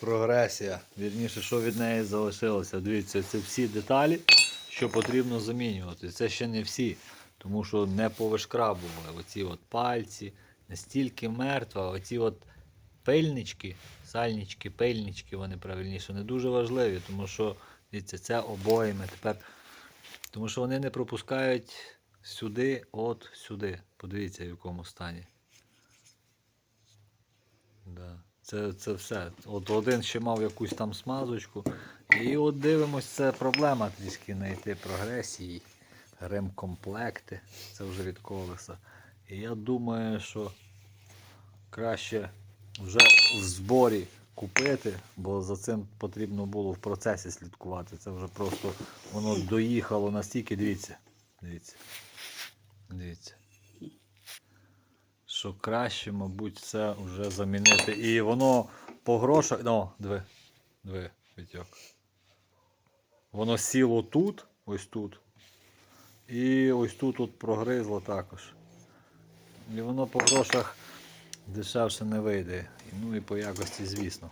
прогресія. Вірніше, що від неї залишилося. Дивіться, це всі деталі, що потрібно замінювати. Це ще не всі, тому що не повишкрабували. Оці от пальці, настільки мертва, оці от пильнички, сальнички, пильнички, вони правильніше, не дуже важливі, тому що дивіться, це обоїми тепер. Тому що вони не пропускають сюди, от сюди. Подивіться, в якому стані. Да. Це, це все. От один ще мав якусь там смазочку. І от дивимось, це проблема трішки знайти прогресії. Ремкомплекти. Це вже від колеса. І я думаю, що краще вже в зборі купити, бо за цим потрібно було в процесі слідкувати. Це вже просто воно доїхало настільки, дивіться. Дивіться. Дивіться. Що краще, мабуть, це вже замінити. І воно по грошах. Ну, диви, диви, Вітьок. Воно сіло тут, ось тут. І ось тут от прогризло також. І воно по грошах дешевше не вийде. Ну і по якості, звісно.